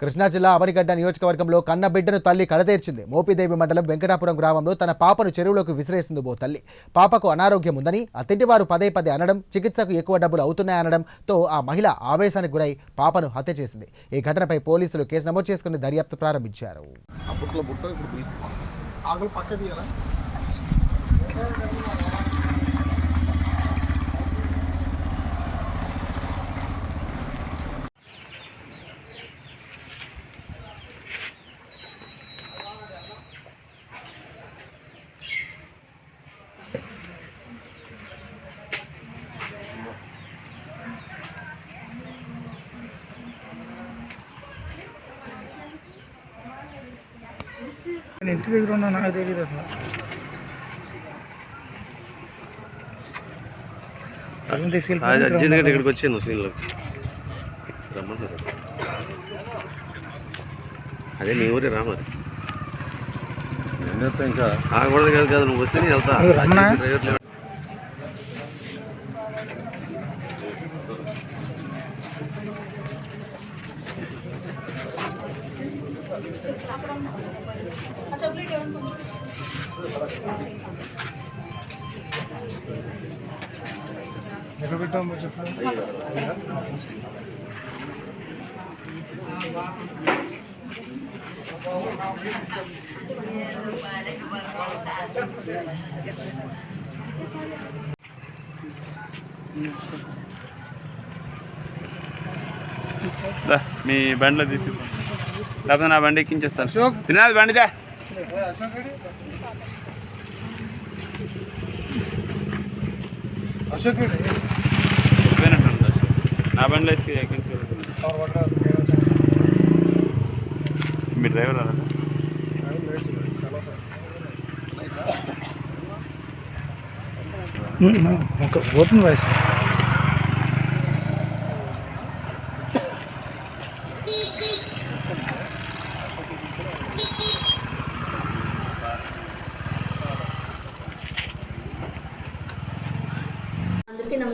కృష్ణా జిల్లా అవనిగడ్డ నియోజకవర్గంలో కన్నబిడ్డను తల్లి కడతీర్చింది మోపిదేవి మండలం వెంకటాపురం గ్రామంలో తన పాపను చెరువులోకి విసిరేసింది ఓ తల్లి. పాపకు అనారోగ్యం ఉందని అత్తింటి వారు పదే పదే అనడం చికిత్సకు ఎక్కువ డబ్బులు అవుతున్నాయనడంతో ఆ మహిళ ఆవేశానికి గురై పాపను హత్య చేసింది. ఈ ఘటనపై పోలీసులు కేసు నమోదు చేసుకుని దర్యాప్తు ప్రారంభించారు. అప్పట్లో నేను ఇంటి దగ్గర ఉన్నా నాకు తెలియదు అసలు. అర్జెంట్గా ఇక్కడికి వచ్చాను సీన్లోకి రమ్మన్నారు అదే నీ ఊరే రా మరి. ఇంకా. ఆగకూడదు కాదు కాదు నువ్వు వస్తే నేను వెళ్తా. అదే రమ్మనా? డ్రైవర్ లేడు. ఎక్కడ పెట్టాము చెప్పండి మీ బండ్లో తీసి లేకపోతే నా బండి ఎక్కించేస్తాను. తినాది బండిదా అశోక్ రెడ్డి. పోయినట్టుంది నా బండిలో ఎక్కి వచ్చాను. మీ డ్రైవర్ అలా పోతుంది వయసు.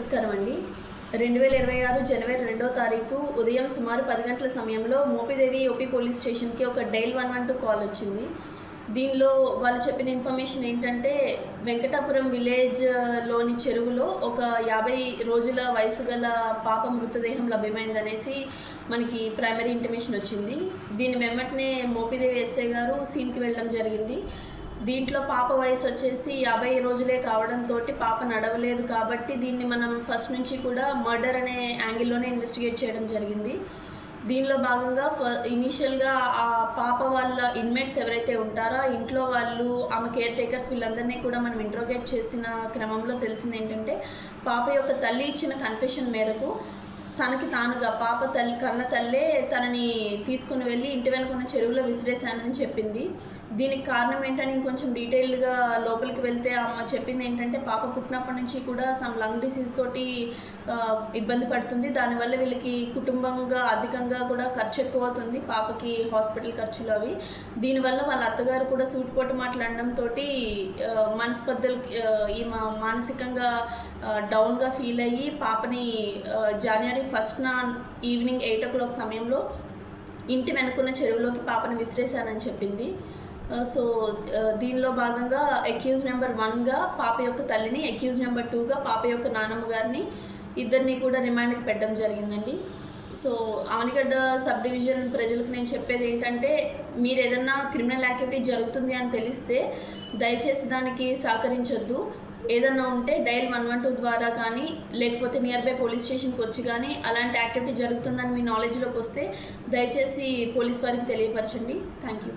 నమస్కారం అండి. రెండు వేల ఇరవై ఆరు జనవరి రెండో తారీఖు ఉదయం సుమారు పది గంటల సమయంలో మోపిదేవి ఓపీ పోలీస్ స్టేషన్కి ఒక dial one one two call వచ్చింది. దీనిలో వాళ్ళు చెప్పిన ఇన్ఫర్మేషన్ ఏంటంటే వెంకటాపురం విలేజ్లోని చెరువులో ఒక యాభై రోజుల వయసు గల పాప మృతదేహం లభ్యమైందనేసి మనకి ప్రైమరీ ఇంటిమేషన్ వచ్చింది. దీని వెంబటనే మోపిదేవి ఎస్ఐ గారు సీన్కి వెళ్ళడం జరిగింది. దీంట్లో పాప వయసు వచ్చేసి యాభై రోజులే కావడంతో పాప నడవలేదు కాబట్టి దీన్ని మనం ఫస్ట్ నుంచి కూడా మర్డర్ అనే యాంగిల్లోనే ఇన్వెస్టిగేట్ చేయడం జరిగింది. దీనిలో భాగంగా ఫ ఇనీషియల్గా ఆ పాప వాళ్ళ ఇన్మేట్స్ ఎవరైతే ఉంటారో ఇంట్లో వాళ్ళు ఆమె కేర్ టేకర్స్ వీళ్ళందరినీ కూడా మనం ఇంట్రోగేట్ చేసిన క్రమంలో తెలిసింది ఏంటంటే పాప యొక్క తల్లి ఇచ్చిన కన్ఫెషన్ మేరకు తనకి తానుగా పాప తల్లి కన్న తల్లే తనని తీసుకుని వెళ్ళి ఇంటి వెనుకున్న చెరువులో విసిరేశానని చెప్పింది. దీనికి కారణం ఏంటని ఇంకొంచెం డీటెయిల్డ్గా లోపలికి వెళ్తే అమ్మ చెప్పింది ఏంటంటే పాప పుట్టినప్పటి నుంచి కూడా సమ్ లంగ్ డిసీజ్ తోటి ఇబ్బంది పడుతుంది. దానివల్ల వీళ్ళకి కుటుంబంగా అధికంగా కూడా ఖర్చు ఎక్కువ అవుతుంది పాపకి హాస్పిటల్ ఖర్చులు అవి. దీనివల్ల వాళ్ళ అత్తగారు కూడా సూటిపోటు మాట్లాడడంతో మనస్పర్ధలు ఈ మా- మానసికంగా డౌన్గా ఫీల్ అయ్యి పాపని జాన్యువరి ఫస్ట్ ఫస్ట్న ఈవినింగ్ ఎయిట్ ఓ క్లాక్ సమయంలో ఇంటి వెనుకున్న చెరువులోకి పాపను విసిరేశానని చెప్పింది. సో దీనిలో భాగంగా అక్యూజ్ నెంబర్ వన్గా పాప యొక్క తల్లిని అక్యూజ్ నెంబర్ టూగా పాప యొక్క నానమ్మ గారిని ఇద్దరిని కూడా రిమాండ్కి పెట్టడం జరిగిందండి. సో అవనిగడ్డ సబ్ డివిజన్ ప్రజలకు నేను చెప్పేది ఏంటంటే మీరు ఏదన్నా క్రిమినల్ యాక్టివిటీ జరుగుతుంది అని తెలిస్తే దయచేసి దానికి సహకరించొద్దు. ఏదన్నా ఉంటే డైల్ వన్ వన్ టూ ద్వారా కానీ లేకపోతే నియర్ బై పోలీస్ స్టేషన్కి వచ్చి కానీ అలాంటి యాక్టివిటీ జరుగుతుందని మీ నాలెడ్జ్లోకి వస్తే దయచేసి పోలీస్ వారికి తెలియపరచండి. Thank you